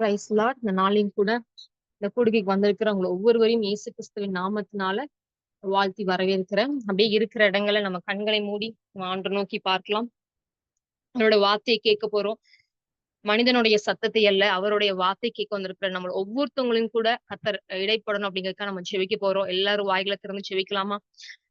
Price Lord இந்த நாளையும் கூட இந்த கூடுகைக்கு வந்திருக்கிறவங்களை ஒவ்வொருவரையும் இயேசு கிறிஸ்துவின் நாமத்தினால வாழ்த்தி வரவேற்கிறேன். அப்படியே இருக்கிற இடங்களை நம்ம கண்களை மூடி ஆண்டு நோக்கி பார்க்கலாம். அவரோட வார்த்தையை கேட்க போறோம். மனிதனுடைய சத்தத்தை அல்ல அவருடைய வார்த்தை கேட்க வந்திருக்கிற நம்ம ஒவ்வொருத்தவங்களையும் கூட கத்தர் இடைப்படணும் அப்படிங்கறதுக்காக நம்ம செவிக்க போறோம். எல்லாரும் வாய்களை திறந்து செவிக்கலாமா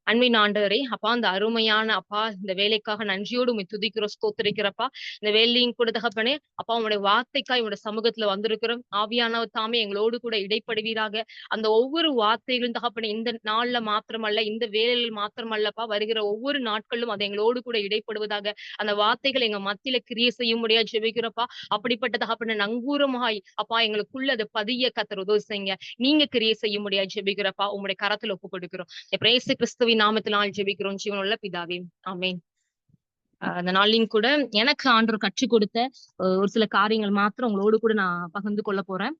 அன்பின் ஆண்டவரே அப்பா அந்த அருமையான அப்பா இந்த வேலைக்காக நன்றியோடு உண்மை துதிக்கிறோம் ஸ்தோத்திரிக்கிறப்பா. இந்த வேலையும் கூட தகப்பனே அப்பா உங்களுடைய வார்த்தைக்காய் உங்களுடைய சமூகத்துல வந்திருக்கிறோம். ஆவியானவர் தாமே எங்களோடு கூட இடைப்படுவீராக. அந்த ஒவ்வொரு வார்த்தைகளும் தகப்பனே இந்த நாள்ல மாத்திரமல்ல இந்த வேலையில் மாத்திரமல்லப்பா வருகிற ஒவ்வொரு நாட்களும் அதை எங்களோடு கூட இடைப்படுவதாக. அந்த வார்த்தைகள் எங்க மத்தியில கிரியை செய்ய முடியாது ஜெபிக்கிறப்பா. அப்படிப்பட்ட தகப்பன நங்கூரமாய் அப்பா எங்களுக்குள்ள அதை பதிய கத்தர் உதவி செய்யுங்க. நீங்க கிரியை செய்ய முடியாது ஜெபிக்கிறப்பா உங்களுடைய கரத்துல ஒப்பு கொடுக்கிறோம் பிரேசு கிறிஸ்துவின் நாமத்தினால் ஜெபிக்கிறோம். ஜீவனுள்ள பிதாவே ஆமேன். அந்த நாளையும் கூட எனக்கு ஆண்டவர் கற்றுக் கொடுத்த ஒரு சில காரியங்கள் மாத்திரம் உங்களோடு கூட நான் பகிர்ந்து கொள்ள போறேன்.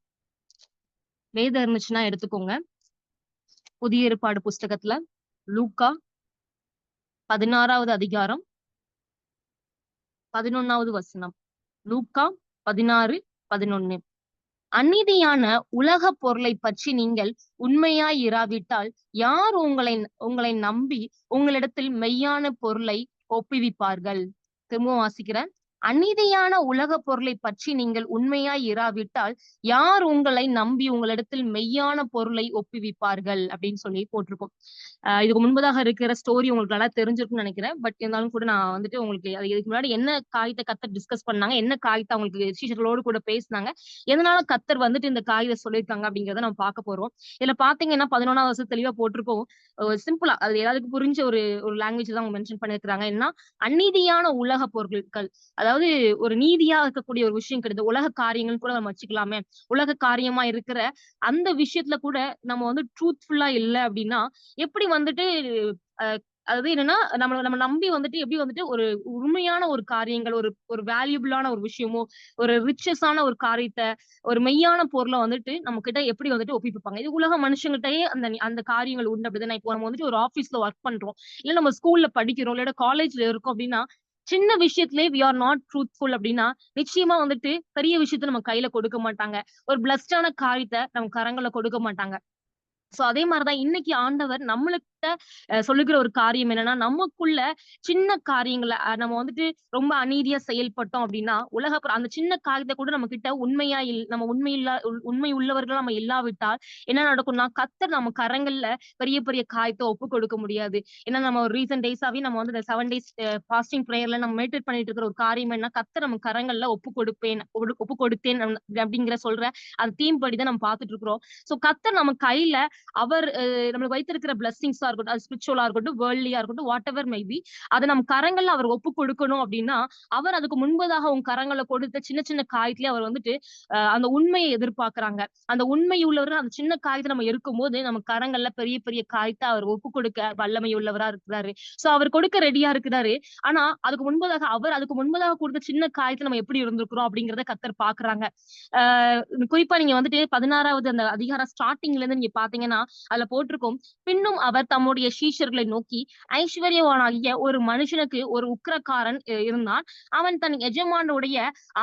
வேதம் இருந்துச்சுன்னா எடுத்துக்கோங்க. புதிய ஏற்பாடு புஸ்தகத்துல லூக்கா பதினாறாவது அதிகாரம் பதினொன்னாவது வசனம். லூக்கா பதினாறு பதினொன்னு. அநீதியான உலக பொருளை பற்றி நீங்கள் உண்மையாய் இராவிட்டால் யார் உங்களை உங்களை நம்பி உங்களிடத்தில் மெய்யான பொருளை ஒப்புவிப்பார்கள்? திரும்பவும் வாசிக்கிறேன். அநீதியான உலக பொருளை பற்றி நீங்கள் உண்மையாய் இராவிட்டால் யார் உங்களை நம்பி உங்களிடத்தில் மெய்யான பொருளை ஒப்புவிப்பார்கள்? அப்படின்னு சொல்லி போட்டிருக்கோம். இதுக்கு முன்பதாக இருக்கிற ஸ்டோரி உங்களுக்கு நல்லா தெரிஞ்சிருக்கும்னு நினைக்கிறேன். பட் இருந்தாலும் கூட நான் வந்துட்டு உங்களுக்கு அது இதுக்கு முன்னாடி என்ன காகித கத்தர் டிஸ்கஸ் பண்ணாங்க? என்ன காகிதம் அவங்களுக்கு சீஷர்களோடு கூட பேசினாங்க? எதனால கத்தர் வந்துட்டு இந்த காகித சொல்லியிருக்காங்க அப்படிங்கிறத நம்ம பார்க்க போறோம். இதுல பாத்தீங்கன்னா பதினொன்றாவது வருஷம் தெளிவா போட்டிருக்கோம் சிம்பிளா அது ஏதாவது புரிஞ்ச ஒரு ஒரு லாங்குவேஜ் தான் அவங்க மென்ஷன் பண்ணிருக்காங்க என்ன அநீதியான உலக பொருட்கள் அதாவது ஒரு நீதியா இருக்கக்கூடிய ஒரு விஷயம் கிடையாது. உலக காரியங்கள் கூட நம்ம வச்சுக்கலாமே. உலக காரியமா இருக்கிற அந்த விஷயத்துல கூட நம்ம வந்து ட்ரூத்ஃபுல்லா இல்லை அப்படின்னா எப்படி வந்துட்டு அதாவது என்னன்னா நம்ம நம்ம நம்பி வந்துட்டு எப்படி வந்துட்டு ஒரு உண்மையான ஒரு காரியங்கள் ஒரு ஒரு வேல்யூபிளான ஒரு விஷயமோ ஒரு ரிச்சஸான ஒரு காரியத்தை ஒரு மெய்யான பொருளை வந்துட்டு நம்ம கிட்ட எப்படி வந்துட்டு ஒப்பிப்பாங்க இது உலக மனுஷங்கிட்டயே அந்த அந்த காரியங்கள் உண்டு அப்படிதான்? இப்போ நம்ம வந்துட்டு ஒரு ஆஃபீஸ்ல ஒர்க் பண்றோம். இல்ல நம்ம ஸ்கூல்ல படிக்கிறோம். இல்ல காலேஜ்ல இருக்கோம் அப்படின்னா சின்ன விஷயத்திலே வி ஆர் நாட் ட்ரூத்ஃபுல் அப்படின்னா நிச்சயமா வந்துட்டு பெரிய விஷயத்த நம்ம கையில கொடுக்க மாட்டாங்க. ஒரு பிளஸ்டான காரியத்தை நம்ம கரங்களை கொடுக்க மாட்டாங்க. சோ அதே மாதிரிதான் இன்னைக்கு ஆண்டவர் நம்மளுக்கிட்ட சொல்லுகிற ஒரு காரியம் என்னன்னா நமக்குள்ள சின்ன காரியங்களை நம்ம வந்துட்டு ரொம்ப அநீதியா செயல்பட்டோம் அப்படின்னா உலக அந்த சின்ன காரியத்தை கூட நம்ம கிட்ட உண்மையா இல் நம்ம உண்மை இல்லா உண்மை உள்ளவர்கள் நம்ம இல்லாவிட்டால் என்ன நடக்கும்னா கத்தர் நம்ம கரங்கள்ல பெரிய பெரிய காயத்தை ஒப்பு கொடுக்க முடியாது. ஏன்னா நம்ம ஒரு ரீசன் டேஸாவே நம்ம வந்து செவன் டேஸ் பாஸ்டிங் ப்ரேயர்ல நம்ம மெடிடேட் பண்ணிட்டு இருக்கிற ஒரு காரியம் என்ன கத்தர் நம்ம கரங்கள்ல ஒப்பு கொடுப்பேன் ஒப்பு கொடுத்தேன் அப்படிங்கிற சொல்ற அந்த தீம் படிதான் நம்ம பார்த்துட்டு இருக்கிறோம். சோ கத்தர் நம்ம கையில அவர் நம்மளுக்கு வைத்திருக்கிற பிளஸ்ஸிங்ஸா இருக்கட்டும் அது ஸ்பிரிச்சுவலா இருக்கட்டும் வேர்ல்ட்லியா இருக்கட்டும் வாட் எவர் மேபி அதை நம்ம கரங்கள்ல அவர் ஒப்பு கொடுக்கணும் அப்படின்னா அவர் அதுக்கு முன்பதாக உங்க கரங்களை கொடுத்த சின்ன சின்ன காயத்திலே அவர் வந்துட்டு அந்த உண்மையை எதிர்பார்க்கிறாங்க. அந்த உண்மை உள்ளவர் அந்த சின்ன காயத்தை நம்ம இருக்கும் போது நம்ம கரங்கள்ல பெரிய பெரிய காயத்தை அவர் ஒப்பு கொடுக்க வல்லமை உள்ளவரா இருக்கிறாரு. சோ அவர் கொடுக்க ரெடியா இருக்கிறாரு. ஆனா அதுக்கு முன்பதாக அவர் அதுக்கு முன்பதாக கொடுத்த சின்ன காயத்தை நம்ம எப்படி இருந்திருக்கிறோம் அப்படிங்கறத கத்தர் பாக்குறாங்க ஆஹ் குறிப்பா நீங்க வந்துட்டு பதினாறாவது அந்த அதிகாரம் ஸ்டார்டிங்ல இருந்து நீங்க பாத்தீங்கன்னா பாத்தீங்கன்னா அதுல போட்டிருக்கும். பின்னும் அவர் தம்முடைய சீஷர்களை நோக்கி ஐஸ்வர்யவானாகிய ஒரு மனுஷனுக்கு ஒரு உக்கிரக்காரன் இருந்தான். அவன் தன் எஜமானுடைய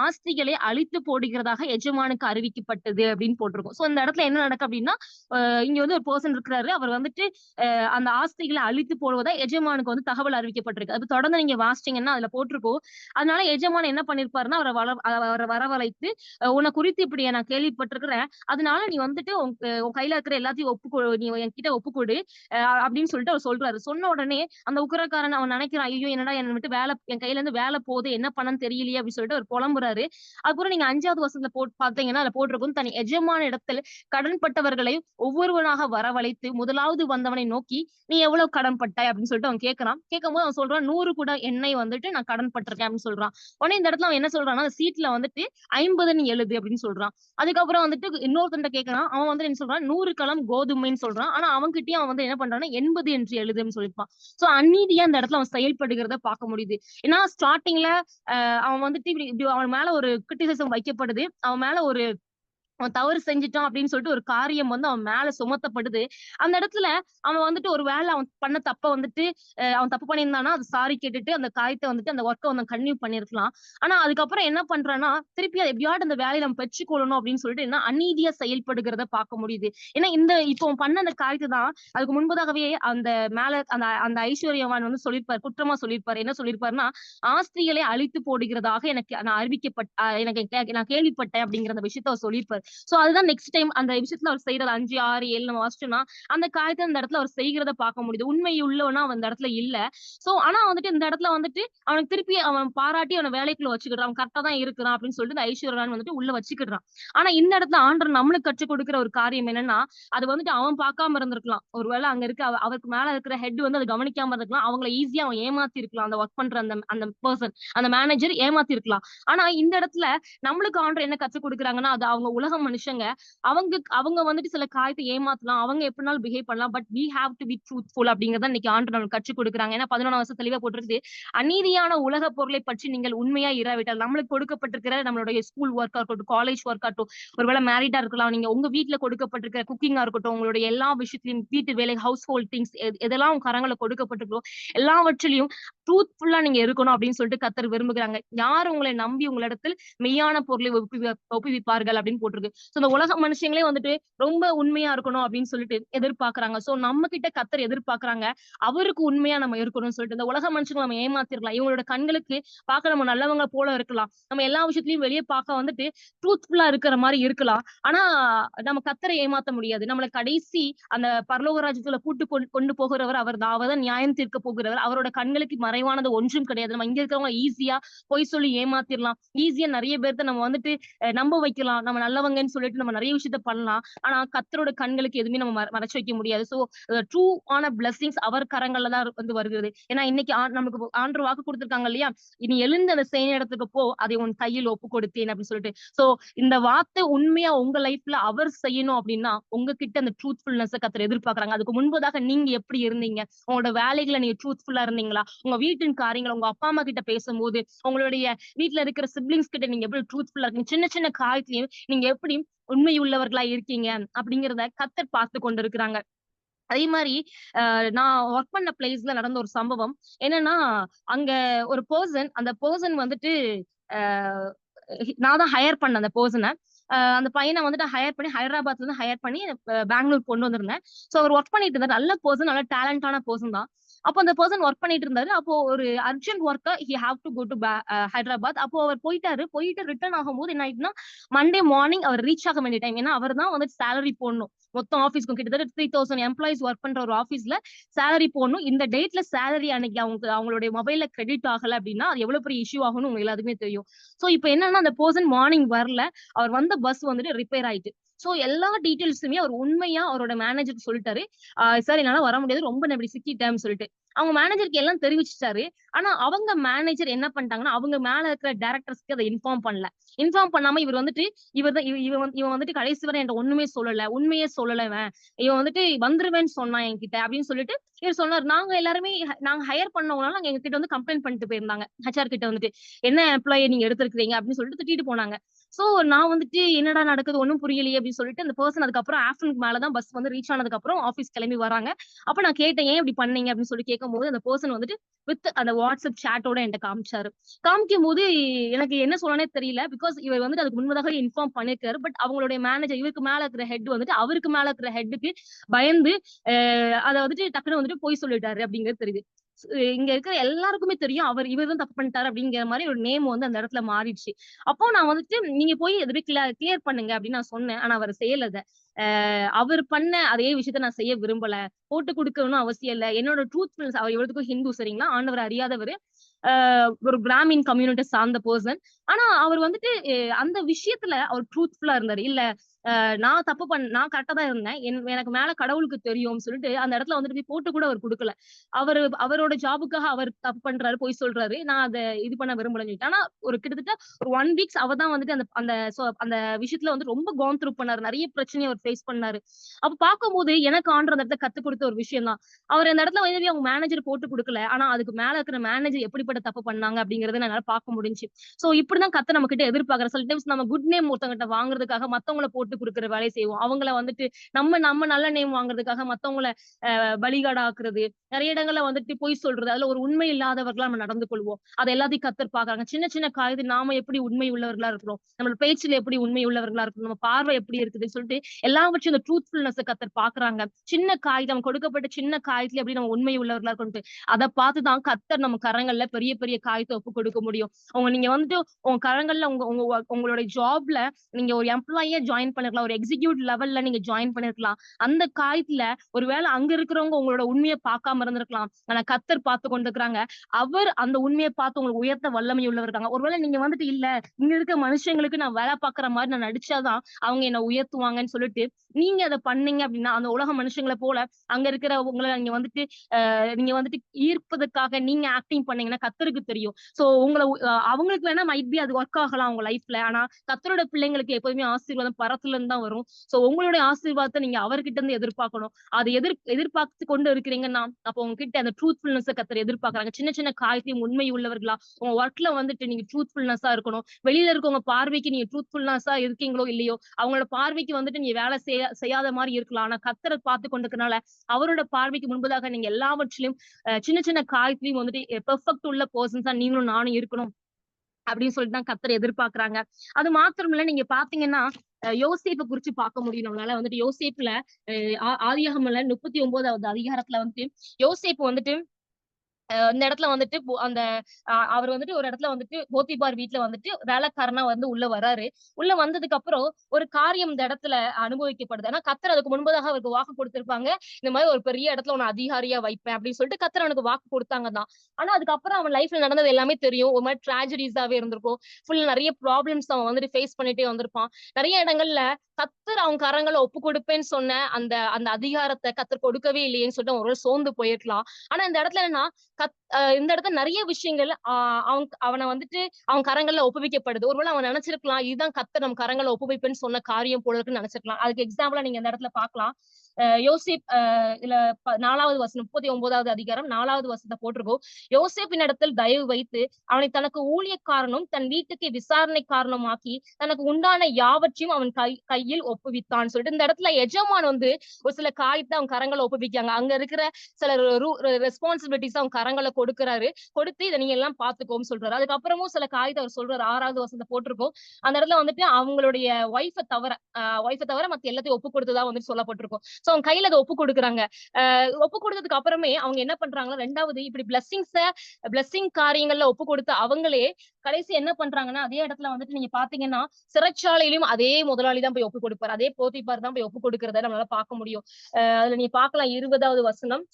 ஆஸ்திகளை அழித்து போடுகிறதாக எஜமானுக்கு அறிவிக்கப்பட்டது அப்படின்னு போட்டிருக்கும். சோ இந்த இடத்துல என்ன நடக்கும் அப்படின்னா இங்க வந்து ஒரு பர்சன் இருக்கிறாரு. அவர் வந்துட்டு அந்த ஆஸ்திகளை அழித்து போடுவதா எஜமானுக்கு வந்து தகவல் அறிவிக்கப்பட்டிருக்கு. அது தொடர்ந்து நீங்க வாசிச்சீங்கன்னா அதுல போட்டிருக்கோம். அதனால எஜமான் என்ன பண்ணிருப்பாருன்னா அவரை வள அவரை வரவழைத்து உன்னை குறித்து இப்படி நான் கேள்விப்பட்டிருக்கிறேன். அதனால நீ வந்துட்டு உன் கையில இருக்கிற எல்லாத்தையும் ஒப்பு நீ என்கிட்ட ஒப்புக்கொடு. அப்படின்னு சொல்லிட்டு அவர் சொல்றாரு. சொன்ன உடனே அந்த உக்கரக்காரன் அவன் நினைக்கிறான் ஐயோ என்னடா என்ன விட்டு வேலை என் கையில இருந்து வேலை போகுது என்ன பண்ணன்னு தெரியலையே அப்படின்னு சொல்லிட்டு அவர் புலம்புறாரு. அதுக்கப்புறம் நீங்க அஞ்சாவது வருஷத்துல போட்டு பாத்தீங்கன்னா அதுல போட்டிருக்கும் தன் எஜமான இடத்தில் கடன்பட்டவர்களை ஒவ்வொருவனாக வரவழைத்து முதலாவது வந்தவனை நோக்கி நீ எவ்வளவு கடன் பட்டாய்? அப்படின்னு சொல்லிட்டு அவன் கேட்கறான் கேட்கும் போது அவன் சொல்றான் நூறு கூட எண்ணெய் வந்துட்டு நான் கடன் பட்டிருக்கேன் அப்படின்னு சொல்றான். உடனே இந்த இடத்துல அவன் என்ன சொல்றான்னா சீட்ல வந்துட்டு ஐம்பது நீ எழுது அப்படின்னு சொல்றான். அதுக்கப்புறம் வந்துட்டு இன்னொருத்தன் கேட்கறான் அவன் வந்து என்ன சொல்றான் நூறு களம் கோதுமைன்னு சொல்றான். ஆனா அவன்கிட்டயும் அவன் வந்து என்ன பண்றான்னா எண்பது என்று எழுதுன்னு சொல்லியிருப்பான் சோ அந்நீதியா அந்த இடத்துல அவன் செயல்படுகிறத பார்க்க முடியுது. ஏன்னா ஸ்டார்டிங்ல அவன் வந்துட்டு இப்படி இப்படி அவன் மேல ஒரு கிரிட்டிசிசம் வைக்கப்படுது. அவன் மேல ஒரு அவன் தவறு செஞ்சுட்டான் அப்படின்னு சொல்லிட்டு ஒரு காரியம் வந்து அவன் மேல சுமத்தப்படுது. அந்த இடத்துல அவன் வந்துட்டு ஒரு வேலை அவன் பண்ண தப்ப வந்துட்டு அவன் தப்பு பண்ணியிருந்தானா அது சாரி கேட்டுட்டு அந்த காயத்தை வந்துட்டு அந்த ஒர்க்கை வந்து கன்டினியூ பண்ணிருக்கலாம் ஆனா அதுக்கப்புறம் என்ன பண்றான்னா திருப்பி அதை எப்படியாவது அந்த வேலையை நம்ம பெற்றுக்கொள்ளணும் அப்படின்னு சொல்லிட்டு என்ன அநீதியா செயல்படுகிறத பார்க்க முடியுது. ஏன்னா இந்த இப்போ அவன் பண்ண அந்த காரியத்தை தான் அதுக்கு முன்பதாகவே அந்த மேல அந்த அந்த ஐஸ்வர்யவான் வந்து சொல்லியிருப்பார் குற்றமா சொல்லியிருப்பாரு. என்ன சொல்லியிருப்பாருன்னா ஆஸ்திரிகளை அழித்து போடுகிறதாக எனக்கு நான் அறிவிக்கப்பட்ட அஹ் எனக்கு கே- நான் கேள்விப்பட்டேன் அப்படிங்கிற அந்த விஷயத்த அவர் சோ அதுதான் நெக்ஸ்ட் டைம் அந்த விஷயத்துல அவர் செய்யறது அஞ்சு ஆறு ஏழு நம்ம வாசிச்சோம்னா அந்த காயத்தை அந்த இடத்துல அவர் செய்கிறத பார்க்க முடியுது. உண்மை உள்ளவனா அவன் அந்த இடத்துல இல்ல. சோ ஆனா வந்துட்டு இந்த இடத்துல வந்துட்டு அவனுக்கு திருப்பி அவன் பாராட்டி அவனை வேலைக்குள்ள வச்சுக்கிட்டான் அவன் கரெக்டா தான் இருக்கிறான் அப்படின்னு சொல்லிட்டு இந்த ஐஸ்வர்யான் வந்துட்டு உள்ள வச்சுக்கிடுறான். ஆனா இந்த இடத்துல ஆண்டர் நம்மளுக்கு கற்றுக் கொடுக்கிற ஒரு காரியம் என்னன்னா அது வந்துட்டு அவன் பார்க்காம இருந்திருக்கலாம். ஒருவேளை அங்க இருக்க அவ- அவருக்கு மேல இருக்கிற ஹெட் வந்து அதை கவனிக்காம இருந்திருக்கலாம். அவங்கள ஈஸியா அவன் ஏமாத்தி இருக்கலாம். அந்த ஒர்க் பண்ற அந்த அந்த பர்சன் அந்த மேனேஜர் ஏமாத்தி இருக்கலாம். ஆனா இந்த இடத்துல நம்மளுக்கு ஆண்டர் என்ன கற்றுக் கொடுக்குறாங்கன்னா அது அவங்க உலக மனுஷங்க அவங்க அவங்க வந்துட்டு சில காயத்தை ஏமாத்தலாம் அவங்க எப்படினாலும் பிஹேவ் பண்ணலாம் but we have to be truthful அப்படிங்கறத இன்னைக்கு ஆண்டு நம்ம கற்றுக் கொடுக்குறாங்க. ஏன்னா பதினொன்றாம் வருஷம் தெளிவா போட்டிருக்கு அநீதியான உலக பொருளை பற்றி நீங்கள் உண்மையா இராவிட்டால் நம்மளுக்கு கொடுக்கப்பட்டிருக்கிற நம்மளுடைய ஸ்கூல் ஒர்க்கா இருக்கட்டும் காலேஜ் ஒர்க் ஆகட்டும் ஒருவேளை மேரிடா இருக்கலாம் நீங்க உங்க வீட்டுல கொடுக்கப்பட்டிருக்கிற குக்கிங்கா இருக்கட்டும் உங்களுடைய எல்லா விஷயத்திலையும் வீட்டு வேலை ஹவுஸ் ஹோல்ட் திங்ஸ் எதெல்லாம் உங்க கரங்களை கொடுக்கப்பட்டிருக்கோ எல்லாவற்றிலையும் ட்ரூத்ஃபுல்லா நீங்க இருக்கணும் அப்படின்னு சொல்லிட்டு கத்தர் விரும்புகிறாங்க. யார் உங்களை நம்பி உங்களிடத்தில் மெய்யான பொருளை ஒப்பு ஒப்புவிப்பார்கள் அப்படின்னு போட்டிருக்கு சோ இந்த உலக மனுஷங்களே வந்துட்டு ரொம்ப உண்மையா இருக்கணும் அப்படின்னு சொல்லிட்டு எதிர்பார்க்கறாங்க. சோ நம்ம கிட்ட கத்தர் எதிர்பார்க்கறாங்க. அவருக்கு உண்மையா நம்ம இருக்கணும்னு சொல்லிட்டு இந்த உலக மனுஷங்களை நம்ம ஏமாத்திருக்கலாம் இவங்களோட கண்களுக்கு பார்க்க நம்ம நல்லவங்க போல இருக்கலாம். நம்ம எல்லா விஷயத்திலயும் வெளியே பார்க்க வந்துட்டு ட்ரூத்ஃபுல்லா இருக்கிற மாதிரி இருக்கலாம். ஆனா நம்ம கத்தரை ஏமாத்த முடியாது. நம்மள கடைசி அந்த பரலோக ராஜ்யத்துல கூட்டு கொண்டு- கொண்டு போகிறவர் அவர் தான். அவர் தான் நியாயம் தீர்க்க போகிறவர். அவரோட கண்களுக்கு மறைவானது ஒன்றும் கிடையாது. நம்ம இங்க இருக்கிறவங்க ஈஸியா பொய் சொல்லி ஏமாத்திரலாம். ஈஸியா நிறைய பேர்த்த நம்ம வந்துட்டு நம்ப வைக்கலாம். நம்ம நல்லவங்க நல்லவங்கன்னு சொல்லிட்டு நம்ம நிறைய விஷயத்த பண்ணலாம். ஆனா கத்தரோட கண்களுக்கு எதுவுமே நம்ம மறைச்சு வைக்க முடியாது. சோ ட்ரூ ஆன பிளஸிங்ஸ் அவர் கரங்கள்ல தான் வந்து வருகிறது. ஏன்னா இன்னைக்கு ஆ- நமக்கு ஆண்டு வாக்கு கொடுத்திருக்காங்க இல்லையா? இனி எழுந்து அந்த செய்ய இடத்துக்கு போ அதை உன் கையில் ஒப்பு கொடுத்தேன் அப்படின்னு சொல்லிட்டு. சோ இந்த வார்த்தை உண்மையா உங்க லைஃப்ல அவர் செய்யணும் அப்படின்னா உங்ககிட்ட அந்த ட்ரூத்ஃபுல்னஸ் கத்தர் எதிர்பார்க்கறாங்க. அதுக்கு முன்பதாக நீங்க எப்படி இருந்தீங்க? உங்களோட வேலைகளை நீங்க ட்ரூத்ஃபுல்லா இருந்தீங்களா? உங்க வீட்டின் காரியங்களை உங்க அப்பா அம்மா கிட்ட பேசும்போது உங்களுடைய வீட்டுல இருக்கிற சிப்ளிங்ஸ் கிட்ட நீங்க எப்படி ட்ரூத்ஃபுல்லா இருக்கீங்க? சின்ன சின்ன காரியத்திலையும் நீங்க எப்படி எப்படி உண்மையுள்ளவர்களா இருக்கீங்க அப்படிங்கிறத கத்தர் பார்த்து கொண்டிருக்கிறாங்க. அதே மாதிரி நான் ஒர்க் பண்ண பிளேஸ்ல நடந்த ஒரு சம்பவம் என்னன்னா அங்க ஒரு பர்சன் அந்த பர்சன் வந்துட்டு நான் தான் ஹையர் பண்ண அந்த பர்சனை அந்த பையனை வந்துட்டு ஹையர் பண்ணி ஹைதராபாத்ல இருந்து ஹையர் பண்ணி பெங்களூர் கொண்டு வந்திருந்தேன். சோ அவர் ஒர்க் பண்ணிட்டு இருந்தார். நல்ல பர்சன் நல்ல டேலண்டான பர்சன் தான். அப்போ அந்த பர்சன் ஒர்க் பண்ணிட்டு இருந்தாரு. அப்போ ஒரு அர்ஜென்ட் ஒர்க்கா he have to go to Hyderabad அப்போ அவர் போயிட்டாரு. போயிட்டு ரிட்டர்ன் ஆகும்போது என்ன ஆயிட்டுனா மண்டே மார்னிங் அவர் ரீச் ஆக வேண்டிய டைம் ஏன்னா அவர் தான் வந்துட்டு சேலரி போடணும். மொத்தம் ஆஃபீஸ்க்கும் கிட்டத்தட்ட த்ரீ தௌசண்ட் எம்ப்ளாயிஸ் ஒர்க் பண்ற ஒரு ஆஃபீஸ்ல சேலரி போடணும். இந்த டேட்ல சேலரி அன்னைக்கு அவங்க அவங்களுடைய மொபைல்ல கிரெடிட் ஆகல அப்படின்னா அது எவ்வளவு பெரிய இஷ்யூ ஆகும்னு உங்களுக்கு எல்லாத்துக்குமே தெரியும். சோ இப்போ என்னன்னா அந்த பர்சன் மார்னிங் வரல. அவர் வந்த பஸ் வந்துட்டு ரிப்பேர் ஆயிட்டு. சோ எல்லா டீட்டெயில்ஸுமே அவர் உண்மையா அவரோட மேனேஜருக்கு சொல்லிட்டாரு. சார் என்னால வர முடியாது. ரொம்ப நான் இப்படி சொல்லிட்டு. அவங்க மேனேஜருக்கு எல்லாம் தெரிவிச்சிட்டாரு. ஆனா அவங்க மேனேஜர் என்ன பண்ணிட்டாங்கன்னா அவங்க மேல இருக்கிற டேரக்டர்ஸ்க்கு அதை இன்ஃபார்ம் பண்ணல. இன்ஃபார்ம் பண்ணாம இவர் வந்துட்டு இவர் தான் இவன் வந்து- இவன் வந்துட்டு கடைசி வரை என்கிட்ட ஒண்ணுமே சொல்லல. உண்மையே சொல்லல இவன். வந்துட்டு வந்துருவேன்னு சொன்னான் என்கிட்ட அப்படின்னு சொல்லிட்டு இவர் சொன்னார். நாங்க எல்லாருமே நாங்க ஹையர் பண்ணவங்களால நாங்க எங்க கிட்ட வந்து கம்ப்ளைண்ட் பண்ணிட்டு போயிருந்தாங்க. ஹச்ஆர் கிட்ட வந்துட்டு என்ன எம்ப்ளாயி நீங்க எடுத்திருக்கீங்க அப்படின்னு சொல்லிட்டு திட்டிட்டு போனாங்க. சோ நான் வந்துட்டு என்னடா நடக்குது? ஒண்ணும் புரியலையே அப்படின்னு சொல்லிட்டு அந்த பர்சன் அதுக்கப்புறம் ஆஃப்டர்நூன் மேலதான் பஸ் வந்து ரீச் ஆனதுக்கு அப்புறம் ஆஃபீஸ் கிளம்பி வராங்க. அப்ப நான் கேட்டேன் ஏன் இப்படி பண்ணீங்க? அப்படின்னு சொல்லி கேட்கும்போது அந்த பர்சன் வந்துட்டு வித் அந்த வாட்ஸ்அப் சேட்டோட என்கிட்ட காமிச்சாரு. காமிக்கும் போது எனக்கு என்ன சொல்லனே தெரியல பிகாஸ் இவர் வந்துட்டு அதுக்கு முன்பதாக இன்ஃபார்ம் பண்ணிருக்காரு. பட் அவங்களுடைய மேனேஜர் இவருக்கு மேல இருக்கிற ஹெட் வந்துட்டு அவருக்கு மேல இருக்கிற ஹெட்டுக்கு பயந்து அதை வந்துட்டு டக்குனு வந்துட்டு போய் சொல்லிட்டாரு அப்படிங்கிறது தெரியுது. இங்க இருக்கிற எல்லாருக்குமே தெரியும் அவர் இவர் தான் தப்பு பண்ணிட்டாரு அப்படிங்கிற மாதிரி ஒரு நேம் வந்து அந்த இடத்துல மாறிடுச்சு. அப்போ நான் வந்துட்டு நீங்க போய் எதுவுமே கிளியர் பண்ணுங்க அப்படின்னு நான் சொன்னேன். ஆனா அவர் செய்யலத ஆஹ் அவர் பண்ண அதே விஷயத்த நான் செய்ய விரும்பல. போட்டு கொடுக்கணும்னு அவசியம் இல்ல. என்னோட ட்ரூத்ஃபுல்னஸ் அவர் இவ்வளவுக்கும் ஹிந்து சரிங்களா? ஆண்டவர் அறியாதவர். ஒரு கிராமின் கம்யூனிட்டி சார்ந்த பர்சன் ஆனா அவர் வந்துட்டு அந்த விஷயத்துல அவர் ட்ரூத்ஃபுல்லா இருந்தாரு. இல்ல நான் தப்பு பண்ண நான் கரெக்டா தான் இருந்தேன். என்- எனக்கு மேல கடவுளுக்கு தெரியும் சொல்லிட்டு அந்த இடத்துல வந்துட்டு போய் போட்டு கூட அவர் கொடுக்கல. அவரு அவரோட ஜாபுக்காக அவர் தப்பு பண்றாரு போய் சொல்றாரு. நான் அதை இது பண்ண விரும்பலன்னு சொல்லிட்டு. ஆனா ஒரு கிட்டத்தட்ட ஒரு ஒன் வீக்ஸ் அவர் தான் வந்துட்டு அந்த அந்த அந்த விஷயத்துல வந்து ரொம்ப கோன் த்ரூ பண்ணாரு. நிறைய பிரச்சனையை அவர் ஃபேஸ் பண்ணாரு. அப்ப பார்க்கும்போது எனக்கு ஆண்டு அந்த இடத்துல கத்து கொடுத்த ஒரு விஷயம் தான். அவர் அந்த இடத்துல வந்து அவங்க மேனேஜர் போட்டு கொடுக்கல. ஆனா அதுக்கு மேல இருக்கிற மேனேஜர் எப்படிப்பட்ட தப்பு பண்ணாங்க அப்படிங்கறத என்னால பார்க்க முடிஞ்சுச்சு. சோ இப்படிதான் கத்த நம்ம கிட்ட எதிர்பார்க்கிற சில டைம்ஸ் நம்ம குட் நேம் ஒருத்தவங்கிட்ட வாங்குறதுக்காக மத்தவங்கள போட்டு சாப்பிட்டு கொடுக்குற வேலையை செய்வோம். அவங்கள வந்துட்டு நம்ம நம்ம நல்ல நேம் வாங்குறதுக்காக மத்தவங்கள அஹ் பலிகாடாக்குறது நிறைய இடங்கள்ல வந்துட்டு பொய் சொல்றது. அதுல ஒரு உண்மை இல்லாதவர்களா நம்ம நடந்து கொள்வோம். அதை எல்லாத்தையும் கத்தர் பாக்குறாங்க சின்ன சின்ன காரியத்தில் நாம எப்படி உண்மை உள்ளவர்களா இருக்கிறோம்? நம்ம பேச்சுல எப்படி உண்மை உள்ளவர்களா இருக்கணும் நம்ம பார்வை எப்படி இருக்குதுன்னு சொல்லிட்டு எல்லாவற்றையும் இந்த ட்ரூத்ஃபுல்னஸ் கத்தர் பாக்குறாங்க சின்ன காய் நம்ம கொடுக்கப்பட்ட சின்ன காயத்துல எப்படி நம்ம உண்மை உள்ளவர்களா இருக்கணும் அதை பார்த்துதான் கத்தர் நம்ம கரங்கள்ல பெரிய பெரிய காயத்தை ஒப்பு கொடுக்க முடியும். உங்க நீங்க வந்துட்டு உங்க கரங்கள்ல உங்க உங்க உங்களுடைய ஜாப்ல நீங்க ஒரு எம்ப்ளாயியா ஜாயின் பண்ண பண்ணிருக்கலாம். ஒரு எக்ஸிக்யூட் லெவல்ல நீங்க ஜாயின் பண்ணிருக்கலாம். அந்த காயத்துல ஒருவேளை அங்க இருக்கிறவங்க உங்களோட உண்மையை பார்க்காம இருந்திருக்கலாம். ஆனா கத்தர் பார்த்து கொண்டிருக்கிறாங்க. அவர் அந்த உண்மையை பார்த்து உங்களுக்கு உயர்த்த வல்லமை உள்ளவர் இருக்காங்க. ஒருவேளை நீங்க வந்துட்டு இல்ல இங்க இருக்க மனுஷங்களுக்கு நான் வேலை பாக்குற மாதிரி நான் நடிச்சாதான் அவங்க என்ன உயர்த்துவாங்கன்னு சொல்லிட்டு நீங்க அதை பண்ணீங்க அப்படின்னா அந்த உலக மனுஷங்களை போல அங்க இருக்கிற உங்களை நீங்க வந்துட்டு நீங்க வந்துட்டு ஈர்ப்பதற்காக நீங்க ஆக்டிங் பண்ணீங்கன்னா கத்தருக்கு தெரியும். சோ உங்களை அவங்களுக்கு வேணா மைட் பி அது ஒர்க் ஆகலாம் அவங்க லைஃப்ல ஆனா கத்தரோட பிள்ளைங்களுக்கு எப்போதுமே ஆசீர்வாதம் பரத்துல இருந்து தான் வரும். சோ உங்களுடைய ஆசீர்வாதத்தை நீங்க அவர்கிட்ட இருந்து எதிர்பார்க்கணும். அதை எதிர் எதிர்பார்த்து கொண்டு இருக்கிறீங்கன்னா அப்போ உங்ககிட்ட அந்த ட்ரூத்ஃபுல்னஸ் கத்தர் எதிர்பார்க்கறாங்க. சின்ன சின்ன காரியத்தையும் உண்மை உள்ளவர்களா உங்க ஒர்க்ல வந்துட்டு நீங்க ட்ரூத்ஃபுல்னஸா இருக்கணும். வெளியில இருக்கவங்க பார்வைக்கு நீங்க ட்ரூத்ஃபுல்னஸா இருக்கீங்களோ இல்லையோ அவங்களோட பார்வைக்கு வந்துட்டு நீங்க வேலை செய்ய செய்யாத மாதிரி இருக்கலாம். ஆனா கத்தரை பார்த்து கொண்டிருக்கனால அவரோட பார்வைக்கு முன்பதாக நீங்க எல்லாவற்றிலும் சின்ன சின்ன காரியத்திலையும் வந்துட்டு பெர்ஃபெக்ட் உள்ள பர்சன்ஸா நீங்களும் நானும் இருக்கணும். அப்படின்னு சொல்லிட்டு தான் கத்தர் எதிர்பார்க்கறாங்க. அது மாத்திரம் இல்ல நீங்க பாத்தீங்கன்னா யோசேப்பை குறிச்சு பார்க்க முடியும் நம்மளால. வந்துட்டு யோசேப்புல அஹ், ஆதியாகமல முப்பத்தி ஒன்பதாவது அதிகாரத்துல வந்துட்டு யோசேப்பு வந்துட்டு அஹ் இந்த இடத்துல வந்துட்டு அந்த அவர் வந்துட்டு ஒரு இடத்துல வந்துட்டு போத்திபார் வீட்டுல வந்துட்டு வேலைக்காரனா வந்து உள்ள வராரு. உள்ள வந்ததுக்கு அப்புறம் ஒரு காரியம் இந்த இடத்துல அனுபவிக்கப்படுது. ஆனா கத்தர் அதுக்கு முன்பதாக அவருக்கு வாக்கு கொடுத்திருப்பாங்க. இந்த மாதிரி ஒரு பெரிய இடத்துல உன அதிகாரியா வைப்பேன் அப்படின்னு சொல்லிட்டு கத்தர் அவனுக்கு வாக்கு கொடுத்தாங்க தான் ஆனா அதுக்கப்புறம் அவன் லைஃப்ல நடந்தது எல்லாமே தெரியும். ஒரு மாதிரி ட்ராஜடிஸாவே இருந்திருக்கும். ஃபுல் நிறைய ப்ராப்ளம்ஸ் அவன் வந்துட்டு ஃபேஸ் பண்ணிட்டே வந்திருப்பான். நிறைய இடங்கள்ல கத்தர் அவன் கரங்களை ஒப்பு கொடுப்பேன்னு சொன்ன அந்த அந்த அதிகாரத்தை கத்தர் கொடுக்கவே இல்லையேன்னு சொல்லிட்டு ஒரு சோர்ந்து போயிருக்கலாம். ஆனா இந்த இடத்துல என்னன்னா கத் இந்த இடத்துல நிறைய விஷயங்கள் ஆஹ் அவன் அவனை வந்துட்டு அவன் கரங்கள்ல ஒப்புவிக்கப்படுது. ஒருவேளை அவன் நினைச்சிருக்கலாம் இதுதான் கத்த நம்ம கரங்களை ஒப்புவிப்பேன்னு சொன்ன காரியம் போல இருக்குன்னு நினைச்சிருக்கலாம். அதுக்கு எக்ஸாம்பிளா நீங்க இந்த இடத்துல பாக்கலாம் யோசிப் அஹ் இதுல நாலாவது வசனம் முப்பத்தி ஒன்பதாவது அதிகாரம் நாலாவது வசனத்தை போட்டிருக்கோம். யோசிப்பின் இடத்தில் தயவு வைத்து அவனை தனக்கு ஊழியக்காரனும் தன் வீட்டுக்கு விசாரணை காரணமாக்கி தனக்கு உண்டான யாவற்றையும் அவன் கை கையில் ஒப்புவித்தான் சொல்லிட்டு இந்த இடத்துல எஜமான் வந்து ஒரு சில காரியத்தை அவன் கரங்களை ஒப்புவிக்காங்க அங்க இருக்கிற சில ரெஸ்பான்சிபிலிட்டிஸ் அவன் கரங்களை கொடுக்கறாரு. கொடுத்து இதை நீங்க எல்லாம் பாத்துக்கோன்னு சொல்றாரு. அதுக்கப்புறமும் சில காரியத்தை அவர் சொல்றாரு. ஆறாவது வசனத்தை போட்டிருக்கோம். அந்த இடத்துல வந்துட்டு அவங்களுடைய ஒய்ஃபை தவிர ஒய்ஃபை தவிர மத்த எல்லாத்தையும் ஒப்பு கொடுத்ததா வந்துட்டு சொல்லப்பட்டிருக்கும். சோ அவங்க கையில அதை ஒப்பு கொடுக்குறாங்க. ஒப்பு கொடுத்ததுக்கு அப்புறமே அவங்க என்ன பண்றாங்கன்னா ரெண்டாவது இப்படி பிளஸ்ஸிங்ஸ பிளஸ்ஸிங் காரியங்கள்ல ஒப்பு கொடுத்த அவங்களே கடைசி என்ன பண்றாங்கன்னா அதே இடத்துல வந்துட்டு நீங்க பாத்தீங்கன்னா சிறைச்சாலையிலும் அதே முதலாளி தான் போய் ஒப்பு கொடுப்பாரு. அதே போத்திப்பார் தான் போய் ஒப்பு கொடுக்கறத நம்மளால பார்க்க முடியும். அஹ் அதுல நீ பாக்கலாம் இருபதாவது வசனம்.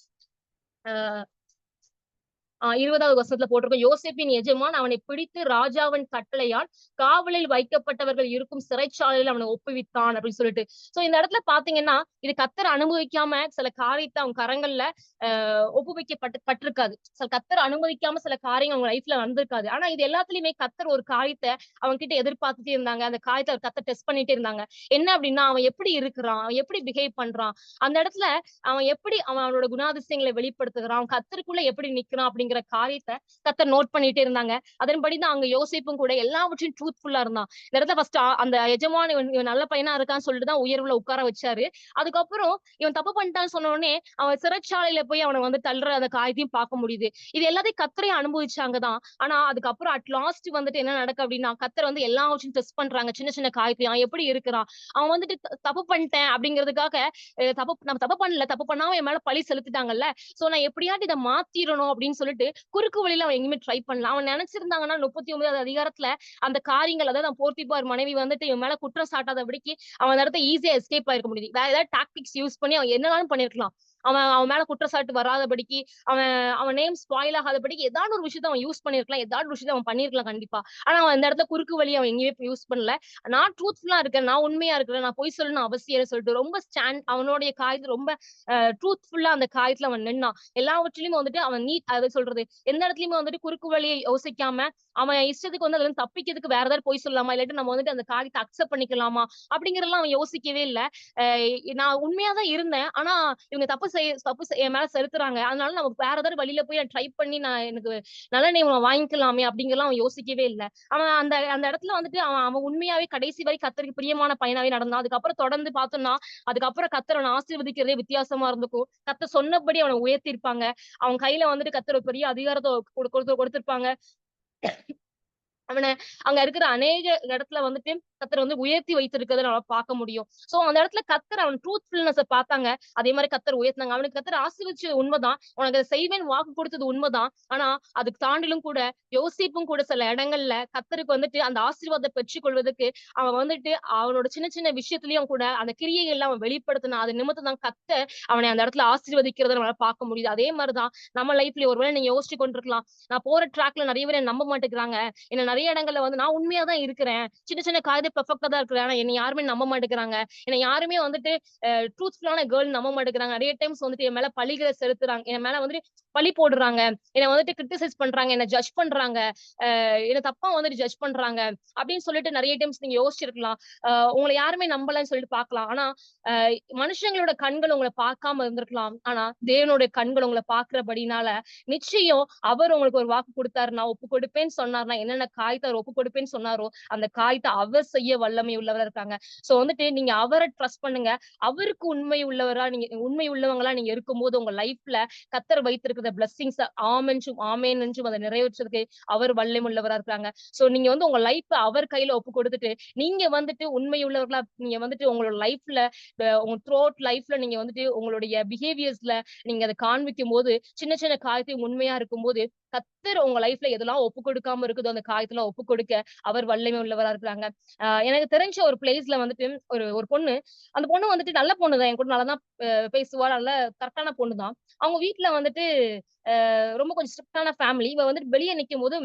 ஆஹ் இருபதாவது வசனத்துல போட்டிருக்கோம் யோசிப்பின் எஜமான் அவனை பிடித்து ராஜாவின் கட்டளையால் காவலில் வைக்கப்பட்டவர்கள் இருக்கும் சிறைச்சாலையில் அவனை ஒப்புவித்தான் அப்படின்னு சொல்லிட்டு. சோ இந்த இடத்துல பாத்தீங்கன்னா இது கத்தர் அனுபவிக்காம சில காரியத்தை அவங்க கரங்கள்ல ஆஹ் ஒப்புவிக்கப்பட்டு பட்டிருக்காது. சில கத்தர் அனுமதிக்காம சில காரியங்கள் அவங்க லைஃப்ல வந்திருக்காது. ஆனா இது எல்லாத்துலயுமே கத்தர் ஒரு காரியத்தை அவங்க கிட்ட எதிர்பார்த்துட்டே இருந்தாங்க. அந்த காரியத்தை அவர் கத்தர் டெஸ்ட் பண்ணிட்டே இருந்தாங்க. என்ன அப்படின்னா அவன் எப்படி இருக்கிறான்? அவன் எப்படி பிஹேவ் பண்றான்? அந்த இடத்துல அவன் எப்படி அவன் அவனோட குணாதிசயங்களை வெளிப்படுத்துகிறான்? அவன் கத்தருக்குள்ள எப்படி நிக்கிறான் அப்படிங்கிற காரியத்தை கத்தர் நோட் பண்ணிட்டே இருந்தாங்க. அதன்படி தான் அங்க யோசிப்பும் கூட எல்லாவற்றையும் ட்ரூத்ஃபுல்லா இருந்தான். இந்த இடத்துல ஃபர்ஸ்ட் அந்த எஜமான் இவன் இவன் நல்ல பையனா இருக்கான்னு சொல்லிட்டு தான் உயர்வுல உட்கார வச்சாரு. அதுக்கப்புறம் இவன் தப்பு பண்ணிட்டான்னு சொன்ன உடனே அவன் சிறைச்சாலையில போய் அவனை வந்து தள்ளுற அந்த காரியத்தையும் பார்க்க முடியுது. இது எல்லாத்தையும் கத்தரை அனுபவிச்சாங்கதான் ஆனா அதுக்கப்புறம் அட் லாஸ்ட் வந்துட்டு என்ன நடக்கு அப்படின்னா கத்தர் வந்து எல்லாவற்றையும் டெஸ்ட் பண்றாங்க. சின்ன சின்ன காரியத்தையும் அவன் எப்படி இருக்கிறான்? அவன் வந்துட்டு தப்பு பண்ணிட்டேன் அப்படிங்கிறதுக்காக தப்பு நம்ம தப்பு பண்ணல. தப்பு பண்ணாம என் மேல பழி செலுத்திட்டாங்கல்ல. சோ நான் எப்படியாட்டு இதை மாத்திரணும் அப்படின்னு சொல்லிட்டு குறுக்கு வழியில அவன் எங்கேயுமே ட்ரை பண்ணல. அவன் நினைச்சிருந்தாங்கன்னா முப்பத்தி ஒன்பதாவது அதிகாரத்துல அந்த காரியங்கள் அதாவது நான் போர்த்திப்பார் மனைவி வந்துட்டு இவன் மேல குற்றம் சாட்டாதபடிக்கு அவன் அந்த இடத்த ஈஸியா எஸ்கேப் ஆயிருக்க முடியுது. வேற ஏதாவது டாக்டிக்ஸ் யூஸ் பண்ணி அவன் என்னதான் பண்ணிருக்கலாம் அவன் அவன் மேல குற்றச்சாட்டு வராதபடிக்கு அவன் அவன் நேம் ஸ்பாயில் ஆகாதபடிக்கு ஏதாவது ஒரு விஷயத்த அவன் யூஸ் பண்ணிருக்கலாம் ஏதாவது ஒரு விஷயத்த அவன் பண்ணிருக்கலாம் கண்டிப்பா. ஆனா அவன் அந்த இடத்துல குறுக்கு வழி அவன் எங்கேயுமே யூஸ் பண்ணல. நான் ட்ரூத்ஃபுல்லா இருக்கேன் நான் உண்மையா இருக்கிறேன் நான் பொய் சொல்லணும் அவசியம் சொல்லிட்டு ரொம்ப ஸ்டாண்ட் அவனுடைய காயத்து ரொம்ப ட்ரூத்ஃபுல்லா அந்த காயத்துல அவன் நின்னான். எல்லாவற்றிலயுமே வந்துட்டு அவன் நீட் அதை சொல்றது எந்த இடத்துலயுமே வந்துட்டு குறுக்கு வழியை யோசிக்காம அவன் இஷ்டத்துக்கு வந்து அதுல இருந்து தப்பிக்கிறதுக்கு வேற ஏதாவது பொய் சொல்லலாமா? இல்லாட்டி நம்ம வந்துட்டு அந்த காரியத்தை அக்செப்ட் பண்ணிக்கலாமா? அப்படிங்கறதெல்லாம் அவன் யோசிக்கவே இல்ல. அஹ் நான் உண்மையா தான் இருந்தேன். ஆனா இவங்க தப்பு செய்ய தப்பு என் மேல செலுத்துறாங்க. அதனால நமக்கு வேற ஏதாவது வழியில போய் நான் ட்ரை பண்ணி நான் எனக்கு நல்ல நேம் வாங்கிக்கலாமே அப்படிங்கலாம் அவன் யோசிக்கவே இல்லை அவன் அந்த அந்த இடத்துல வந்துட்டு அவன் அவன் உண்மையாவே கடைசி வரை கத்தருக்கு பிரியமான பையனாவே நடந்தான். அதுக்கப்புறம் தொடர்ந்து பார்த்தோம்னா, அதுக்கப்புறம் கத்தர் அவனை ஆசீர்வதிக்கிறதே வித்தியாசமா இருந்திருக்கும். கத்த சொன்னபடி அவனை உயர்த்திருப்பாங்க அவன் கையில வந்துட்டு கத்தர் பெரிய அதிகாரத்தை குடு கொடுத்திருப்பாங்க அவனை அங்க இருக்கிற அநேக இடத்துல வந்துட்டு கத்தர் வந்து உயர்த்தி வைத்திருக்கிறத நம்ம பார்க்க முடியும். சோ அந்த இடத்துல கத்தர் அவன் ட்ரூத்ஃபுல்னஸ் பார்த்தாங்க. அதே மாதிரி கத்தர் உயர்த்தினாங்க அவனுக்கு கத்தர் ஆசீர்வதிச்சது உண்மைதான். உனக்கு செய்வேன் வாக்கு கொடுத்தது உண்மைதான். ஆனா அதுக்கு தாண்டிலும் கூட யோசிப்பும் கூட சில இடங்கள்ல கத்தருக்கு வந்துட்டு அந்த ஆசீர்வாதத்தை பெற்றுக் கொள்வதற்கு அவன் வந்துட்டு அவனோட சின்ன சின்ன விஷயத்திலயும் கூட அந்த கிரியைகள்ல அவன் வெளிப்படுத்தினான். அது நிமித்தம் தான் கத்த அவனை அந்த இடத்துல ஆசீர்வதிக்கிறத நம்மளால பார்க்க முடியுது. அதே மாதிரிதான் நம்ம லைஃப்ல ஒருவேளை நீங்க யோசிச்சு கொண்டிருக்கலாம். நான் போற ட்ராக்ல நிறைய பேர் நம்ப மாட்டேங்கிறாங்க. என்ன நிறைய நிறைய இடங்கள்ல வந்து நான் உண்மையா தான் இருக்கிறேன். சின்ன சின்ன காரியத்துல பெர்ஃபெக்டா தான் இருக்கிறேன். ஆனா என்னை யாருமே நம்ப மாட்டேங்கிறாங்க. என்ன யாருமே வந்துட்டு ட்ரூத்ஃபுல்லான கேர்ள் நம்ப மாட்டேங்கிறாங்க. நிறைய டைம்ஸ் வந்துட்டு என் மேல பழிகளை செலுத்துறாங்க. என் மேல வந்துட்டு பழி போடுறாங்க. என்ன வந்துட்டு கிரிட்டிசைஸ் பண்றாங்க. என்ன ஜட்ஜ் பண்றாங்க. என்ன தப்பா வந்துட்டு ஜட்ஜ் பண்றாங்க. அப்படின்னு சொல்லிட்டு நிறைய டைம்ஸ் நீங்க யோசிச்சிருக்கலாம். உங்களை யாருமே நம்பலன்னு சொல்லிட்டு பாக்கலாம் ஆனா மனுஷங்களோட கண்கள் உங்கள பார்க்காம இருந்திருக்கலாம். ஆனா தேவனுடைய கண்கள் உங்கள பாக்குறபடினால நிச்சயம் அவர் உங்களுக்கு ஒரு வாக்கு கொடுத்தாரு நான் ஒப்பு கொடுப்பேன்னு சொன்னார்னா, என்னென்ன காய்த்த அவர் ஒப்பு கொடுப்பேன்னு சொன்னாரோ, அந்த காய்த்தை அவர் செய்ய வல்லமை உள்ளவரா இருக்காங்க. சோ வந்துட்டு நீங்க அவரை ட்ரஸ்ட் பண்ணுங்க. அவருக்கு உண்மை உள்ளவரா நீங்க உண்மை உள்ளவங்களா நீங்க இருக்கும்போது உங்க லைஃப்ல வைத்திருக்க இருக்கிற பிளஸ்ஸிங்ஸ் ஆமென்றும் ஆமென் என்றும் அதை நிறைவேற்றுறதுக்கு அவர் வல்லமை உள்ளவரா இருக்கிறாங்க சோ நீங்க வந்து உங்க லைஃப் அவர் கையில ஒப்பு கொடுத்துட்டு, நீங்க வந்துட்டு உண்மை உள்ளவர்களா நீங்க வந்துட்டு உங்களோட லைஃப்ல உங்க த்ரோட் லைஃப்ல நீங்க வந்துட்டு உங்களுடைய பிஹேவியர்ஸ்ல நீங்க அத காண்பிக்கும்போது, சின்ன சின்ன காரியத்தையும் உண்மையா இருக்கும்போது, கத்தர் உங்க லைஃப்ல எதெல்லாம் ஒப்பு கொடுக்காம இருக்குதோ, அந்த காயத்துல ஒப்பு கொடுக்க அவர் வல்லமை உள்ளவரா இருக்கிறாங்க. எனக்கு தெரிஞ்ச ஒரு பிளேஸ்ல வந்துட்டு ஒரு ஒரு பொண்ணு, அந்த பொண்ணு வந்துட்டு நல்ல பொண்ணு தான். என் கூட நல்லா தான் பேசுவா. நல்ல கரெக்டான பொண்ணு தான். அவங்க வீட்டுல வந்துட்டு ரொம்ப கொஞ்சம் ஸ்ட்ரிக்டான ஃபேமிலி. இவ வந்துட்டு வெளிய நிக்கும்போது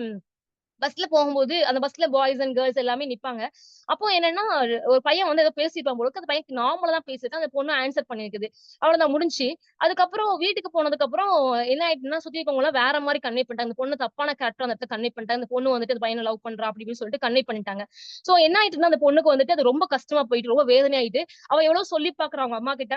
பஸ்ல போகும்போது அந்த பஸ்ல பாய்ஸ் அண்ட் கேர்ள்ஸ் எல்லாமே நிப்பாங்க. அப்போ என்னன்னா, ஒரு பையன் வந்து ஏதோ பேசியிருப்பான் போல அந்த பையன் நார்மலா தான் பேசிட்டு அந்த பொண்ணு ஆன்சர் பண்ணிருக்குது அவ்வளவுதான் முடிஞ்சு அதுக்கப்புறம் வீட்டுக்கு போனதுக்கு அப்புறம் என்ன ஆயிட்டுன்னா, சுத்தி இருக்கவங்கலாம் வேற மாதிரி கன்வே பண்ணிட்டாங்க. அந்த பொண்ணு தப்பான கேரக்டர் அந்த இடத்துல கன்வே பண்ணிட்டாங்க. அந்த பொண்ணு வந்துட்டு அந்த பையனை லவ் பண்றா அப்படின்னு சொல்லிட்டு கன்வே பண்ணிட்டாங்க. சோ என்ன ஆயிட்டுன்னா, அந்த பொண்ணுக்கு வந்துட்டு அது ரொம்ப கஷ்டமா போயிட்டு, ரொம்ப வேதனை ஆயிட்டு, அவ எவ்வளவு சொல்லி பாக்குறாங்க அவங்க அம்மா கிட்ட.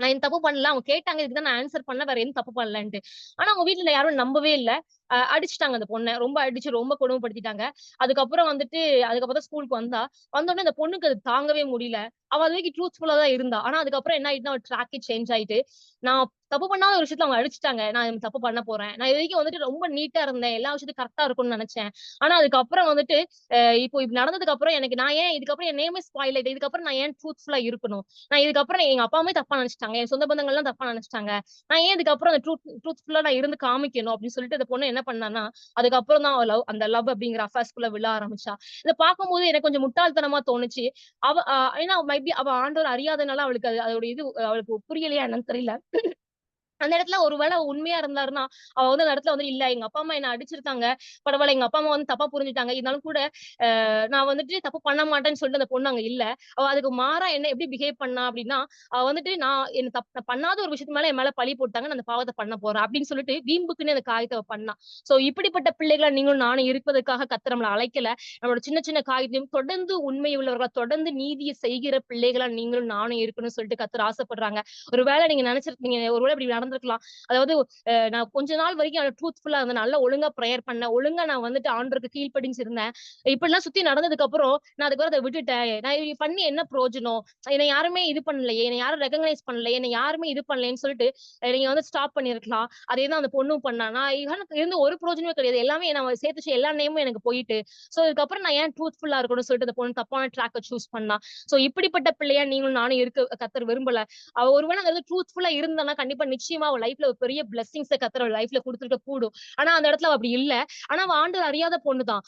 நான் இந்த தப்பு பண்ணல. அவங்க கேட்டாங்க. இதுக்கு தான் நான் ஆன்சர் பண்ணல வேற எதுவும் தப்பு பண்ணலன்ட்டு. ஆனா அவங்க வீட்டுல யாரும் நம்பவே இல்ல. அ அடிச்சுட்டாங்க அந்த பொண்ண. ரொம்ப அடிச்சு ரொம்ப கொடுமைப்படுத்திட்டாங்க. அதுக்கப்புறம் வந்துட்டு அதுக்கப்புறம் தான் ஸ்கூலுக்கு வந்தா. வந்தோடனே அந்த பொண்ணுக்கு அது தாங்கவே முடியல. அவ அது வரைக்கும் ட்ரூத்ஃபுல்லா தான் இருந்தா. ஆனா அதுக்கப்புறம் என்ன ஆயிட்டுன்னா, அவ ட்ராக்கே சேஞ்ச் ஆயிட்டு, நான் தப்பு பண்ணாத ஒரு விஷயத்துல அவங்க அடிச்சுட்டாங்க. நான் தப்பு பண்ண போறேன். நான் இது வரைக்கும் வந்துட்டு ரொம்ப நீட்டா இருந்தேன். எல்லா விஷயத்தையும் கரெக்டா இருக்கும்னு நினைச்சேன் ஆனா அதுக்கப்புறம் வந்துட்டு இப்போ இப்ப நடந்ததுக்கு அப்புறம் எனக்கு நான் ஏன் இதுக்கப்புறம் என் நேமே ஸ்பாயில் ஆயிட்டு. இதுக்கப்புறம் நான் ஏன் ட்ரூத்ஃபுல்லா இருக்கணும்? நான் இதுக்கப்புறம் எங்க அப்பா அம்மாவே தப்பா நினைச்சிட்டாங்க என் சொந்த பந்தங்கள்லாம் தப்பா நினைச்சிட்டாங்க நான் ஏன் இதுக்கப்புறம் அந்த ட்ரூத் ட்ரூத்ஃபுல்லா நான் இருந்து காமிக்கணும் அப்படின்னு சொல்லிட்டு அந்த பொண்ணு என்ன என்ன பண்ணான்னா, அதுக்கப்புறம் தான் அவ லவ் அந்த லவ் அப்படிங்கிற அஃபேர்ஸ்குள்ள விழ ஆரம்பிச்சா. இத பார்க்கும்போது எனக்கு கொஞ்சம் முட்டாள்தனமா தோணுச்சு. அவ ஏன்னா மைபி அவ ஆண்டவர் அறியாதனால அவளுக்கு அது அதோட இது அவளுக்கு புரியலையா என்னன்னு தெரியல. அந்த இடத்துல ஒருவேளை உண்மையா இருந்தாருன்னா, அவ வந்து அந்த இடத்துல வந்து இல்ல எங்க அப்பா, அம்மா என்ன அடிச்சிருக்காங்க. பரவாயில்ல எங்க அப்பா, அம்மா வந்து தப்பா புரிஞ்சுட்டாங்க. இருந்தாலும் கூட நான் வந்துட்டு தப்பு பண்ண மாட்டேன்னு சொல்லிட்டு அந்த பொண்ணு அங்க இல்ல. அவ அதுக்கு மாறா என்ன எப்படி பிஹேவ் பண்ணா அப்படின்னா, அவ வந்துட்டு நான் என்ன பண்ணாத ஒரு விஷயத்து மேல என் மேல பழி போட்டாங்க. நான் அந்த பாவத்தை பண்ண போறேன் அப்படின்னு சொல்லிட்டு வீம்புக்குன்னு அந்த காகிதத்தை பண்ணா. சோ இப்படிப்பட்ட பிள்ளைகளை நீங்களும் நானும் இருப்பதற்காக கத்த நம்மள அழைக்கல. நம்மளோட சின்ன சின்ன காகிதம் தொடர்ந்து உண்மை உள்ளவர்களா, தொடர்ந்து நீதியை செய்கிற பிள்ளைகளா நீங்களும் நானும் இருக்கணும்னு சொல்லிட்டு கத்துற ஆசைப்படுறாங்க. ஒருவேளை நீங்க நினைச்சிருக்கீங்க ஒருவேளை இப்படி நடந்திருக்கலாம். அதாவது நான் கொஞ்ச நாள் வரைக்கும் நான் ட்ரூத்ஃபுல்லா இருந்தேன். நல்லா ஒழுங்கா ப்ரேயர் பண்ணேன். ஒழுங்கா நான் வந்துட்டு ஆண்டருக்கு கீழ்ப்படிஞ்சு இருந்தேன். இப்படிலாம் சுத்தி நடந்ததுக்கு அப்புறம் நான் அதுக்கப்புறம் அதை விட்டுட்டேன். நான் பண்ணி என்ன பிரயோஜனம்? என்னை யாருமே இது பண்ணலையே, என்னை யாரும் ரெகனைஸ் பண்ணலையே, என்னை யாருமே இது பண்ணலையேன்னு சொல்லிட்டு நீங்க வந்து ஸ்டாப் பண்ணிருக்கலாம் அதே தான் அந்த பொண்ணும் பண்ணா. நான் இருந்து ஒரு பிரயோஜனமே கிடையாது. எல்லாமே நான் சேர்த்து எல்லா நேமும் எனக்கு போயிட்டு. சோ இதுக்கப்புறம் நான் ஏன் ட்ரூத்ஃபுல்லா இருக்கணும்னு சொல்லிட்டு அந்த பொண்ணு தப்பான ட்ராக்க சூஸ் பண்ணா. சோ இப்படிப்பட்ட பிள்ளையா நீங்களும் நானும் இருக்க கத்தர் விரும்பல. அவ ஒருவேளை அந்த ட்ரூத்ஃபுல்லா இருந்தானா கண்டிப்பா நிச்சயம் அவ லைஃப்ல ஒரு பெரிய பிளெஸ்ஸிங்ஸ கத்துற லைஃப்ல கொடுத்துருக்க கூடும். ஆனா அந்த இடத்துல அப்படி இல்ல. ஆனா அவ ஆண்டு அறியாத பொண்ணுதான்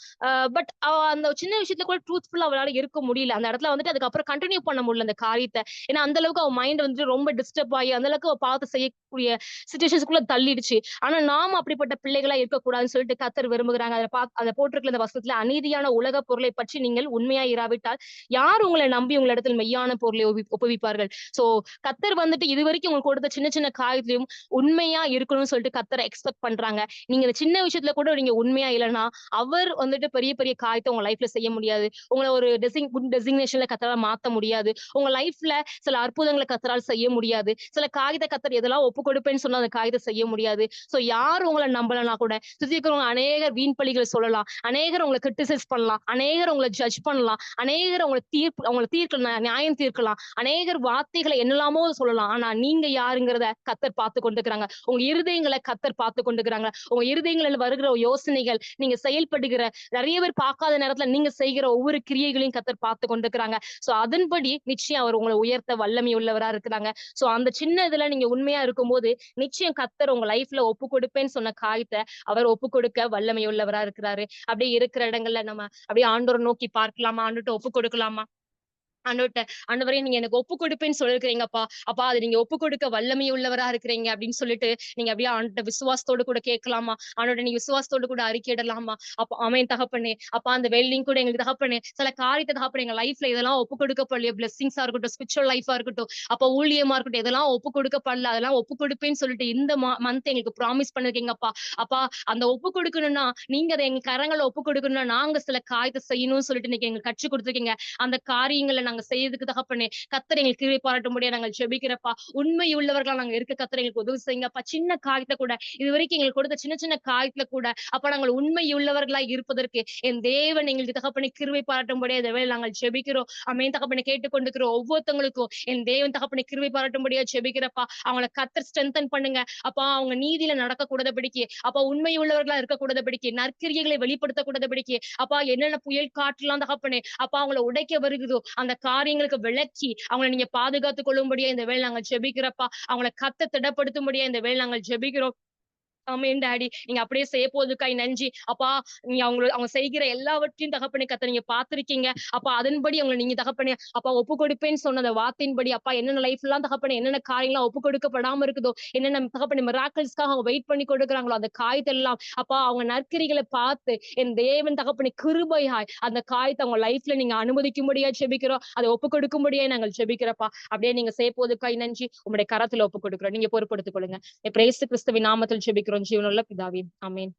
பட் அவ அந்த சின்ன விஷயத்துல கூட ட்ரூத்ஃபுல்லா அவளால இருக்க முடியல. அந்த இடத்துல வந்துட்டு அதுக்கப்புறம் கண்டினியூ பண்ண முடியல அந்த காரியத்தை ஏன்னா அந்த அளவுக்கு அவ மைண்ட் வந்துட்டு ரொம்ப டிஸ்டர்ப் ஆகி, அந்த அளவுக்கு அவ பார்த்து செய்யக்கூடிய சுச்சுவேஷன்ஸ்க்குள்ள தள்ளிடுச்சு. ஆனா நாம அப்படிப்பட்ட பிள்ளைகளா இருக்கக்கூடாதுன்னு சொல்லிட்டு கத்தர் விரும்புகிறாங்க. அதை பா அதை போட்டிருக்கிற அந்த வசத்துல அநீதியான உலக பொருளை பற்றி நீங்கள் உண்மையா இராவிட்டால், யார் உங்களை நம்பி உங்களிடத்தில் மெய்யான பொருளை ஒவி ஒப்புவிப்பார்கள்? சோ கத்தர் வந்துட்டு இதுவரைக்கும் உங்களுக்கு கொடுத்த சின்ன சின்ன காரியத்திலயும் விஷயத்திலயும் உண்மையா இருக்கணும்னு சொல்லிட்டு கத்தரை எக்ஸ்பெக்ட் பண்றாங்க. நீங்க இந்த சின்ன விஷயத்துல கூட நீங்க உண்மையா இல்லைன்னா அவர் வந்துட்டு பெரிய பெரிய காயத்தை உங்க லைஃப்ல செய்ய முடியாது. உங்களை ஒரு டெசிங் குட் டெசிக்னேஷன்ல கத்தரால் மாத்த முடியாது. உங்க லைஃப்ல சில அற்புதங்களை கத்தரால் செய்ய முடியாது. சில காகித கத்தர் எதெல்லாம் ஒப்பு கொடுப்பேன்னு சொன்னா அந்த காகிதம் செய்ய முடியாது. சோ யார் உங்களை நம்பலனா கூட சுத்தி இருக்கிறவங்க அநேகர் வீண் பழிகள் சொல்லலாம். அநேகர் உங்களை கிரிட்டிசைஸ் பண்ணலாம். அநேகர் உங்களை ஜட்ஜ் பண்ணலாம். அநேகர் உங்களை தீர்ப்பு உங்களை தீர்க்கலாம் நியாயம் தீர்க்கலாம். அநேகர் வார்த்தைகளை என்னெல்லாமோ சொல்லலாம். ஆனா நீங்க யாருங்கிறத கத்தர் பார்த்து கொண்டிருக்கிறாங்க. உங்க இருதயங்களை கத்தர் பார்த்து கொண்டிருக்கிறாங்க. உங்க இருதயங்களில் வருகிற யோசனைகள் நீங்க செயல்படுகிற நிறைய பேர் பார்க்காத நேரத்துல நீங்க செய்கிற ஒவ்வொரு கிரியைகளையும் கத்தர் பார்த்து கொண்டிருக்கிறாங்க. சோ அதன்படி நிச்சயம் அவர் உங்களை உயர்த்த வல்லமை உள்ளவரா இருக்கிறாங்க. சோ அந்த சின்ன இதுல நீங்க உண்மையா இருக்கும்போது நிச்சயம் கத்தர் உங்க லைஃப்ல ஒப்பு கொடுப்பேன்னு சொன்ன காயத்தை அவர் ஒப்பு கொடுக்க வல்லமை உள்ளவரா இருக்கிறாரு. அப்படியே இருக்கிற இடங்கள்ல நம்ம அப்படியே ஆண்டோரை நோக்கி பார்க்கலாமா? ஆண்டுட்டு ஒப்பு கொடுக்கலாமா? ஆண்டவர்ட்ட ஆண்டவரே நீங்க எனக்கு ஒப்பு கொடுப்பேன்னு சொல்லிருக்கிறீங்கப்பா. அப்பா அது நீங்க ஒப்பு கொடுக்க வல்லமை உள்ளவரா இருக்கிறீங்க அப்படின்னு சொல்லிட்டு நீங்க அப்படியே ஆண்ட விசுவாசத்தோடு கூட கேட்கலாமா? ஆண்டோட நீ விசுவாசத்தோடு கூட அறிக்கையிடலாமா அப்ப அவன் தகப்பண்ணு அப்பா அந்த வெல்டிங் கூட எங்களுக்கு தகப்பண்ணு சில காரியத்தை தகப்பனே எங்க லைஃப்ல இதெல்லாம் ஒப்பு கொடுக்கப்படலையே. பிளெஸிங்ஸா இருக்கட்டும் ஸ்பிரிச்சுவல் லைஃபா இருக்கட்டும். அப்ப ஊழியமா இருக்கட்டும் இதெல்லாம் ஒப்பு கொடுக்கப்படல. அதெல்லாம் ஒப்பு கொடுப்பேன்னு சொல்லிட்டு இந்த மந்த் எங்களுக்கு ப்ராமிஸ் பண்ணிருக்கீங்கப்பா. அப்பா அந்த ஒப்பு கொடுக்கணும்னா நீங்க அதை எங்க கரங்களை ஒப்பு கொடுக்கணும்னா நாங்க சில காரியத்தை செய்யணும்னு சொல்லிட்டு நீங்க எங்களுக்கு கற்றுக் கொடுத்துருக்கீங்க. அந்த காரியங்களை நாங்க செய்யறதுக்கு தகப்பனே கத்தர் எங்களுக்கு கீழே பாராட்ட முடியாது நாங்கள் ஜெபிக்கிறப்பா. உண்மை உள்ளவர்களா நாங்க இருக்க கத்தர் எங்களுக்கு உதவி செய்யுங்கப்பா சின்ன காரியத்தை கூட இது வரைக்கும் எங்களுக்கு கொடுத்த சின்ன சின்ன காரியத்துல கூட அப்ப நாங்கள் உண்மை உள்ளவர்களா இருப்பதற்கு என் தேவன் எங்களுக்கு தகப்பனை கிருவை பாராட்ட முடியாது வேலை நாங்கள் ஜெபிக்கிறோம். அமையன் தகப்பனை கேட்டுக்கொண்டிருக்கிறோம் ஒவ்வொருத்தவங்களுக்கும். என் தேவன் தகப்பனை கிருவை பாராட்ட முடியாது ஜெபிக்கிறப்பா. அவங்கள கத்தர் ஸ்ட்ரென்தன் பண்ணுங்க. அப்பா அவங்க நீதியில நடக்க கூடாதபடிக்கு அப்பா உண்மை உள்ளவர்களா இருக்கக்கூடாதபடிக்கு நற்கிரியைகளை வெளிப்படுத்தக்கூடாதபடிக்கு அப்பா என்னென்ன புயல் காற்றுலாம் தகப்பனே அப்பா அவங்கள உடைக்க வருகிறதோ அந்த காரியங்களுக்கு விளக்கி அவங்களை நீங்க பாதுகாத்துக் கொள்ளும்படியா இந்த வேலை நாங்கள் ஜெபிக்கிறப்பா அவங்களை கத்த திடப்படுத்தும்படியா இந்த வேலை நாங்கள் ஜெபிக்கிறோம். Amen daddy. நீங்க அப்படியே செய்ய போதுக்காய் நன்றி அப்பா நீங்க அவங்க அவங்க செய்கிற எல்லாவற்றையும் தகப்பனை கத்த நீங்க பாத்திருக்கீங்க அப்பா அதன்படி அவங்களை நீங்க தகப்பனே அப்பா ஒப்பு கொடுப்பேன்னு சொன்ன அந்த வார்த்தையின்படி அப்பா என்னென்ன லைஃப் எல்லாம் தகப்பனே என்னென்ன காரியங்களாம் ஒப்பு கொடுக்கப்படாம இருக்குதோ என்னென்ன தகப்பனை மிராக்கல்ஸ்க்காக அவங்க வெயிட் பண்ணி கொடுக்குறாங்களோ அந்த காயத்தெல்லாம் அப்பா அவங்க நற்கரிகளை பார்த்து என் தேவன் தகப்பனை கிருபையாய் அந்த காயத்தை அவங்க லைஃப்ல நீங்க அனுமதிக்கும்படியா ஜெபிக்கிறோம். அதை ஒப்பு கொடுக்கும்படியா நாங்கள் ஜெபிக்கிறப்பா அப்படியே நீங்க செய்ய போதுக்காய் நன்றி உங்களுடைய கரத்துல ஒப்பு கொடுக்குறோம் நீங்க பொறுப்படுத்திக் கொள்ளுங்க. பிரேசு கிறிஸ்துவின் நாமத்தில் ஜெபிக்கிறோம். ஜீவனுள்ள பிதாவே ஆமேன்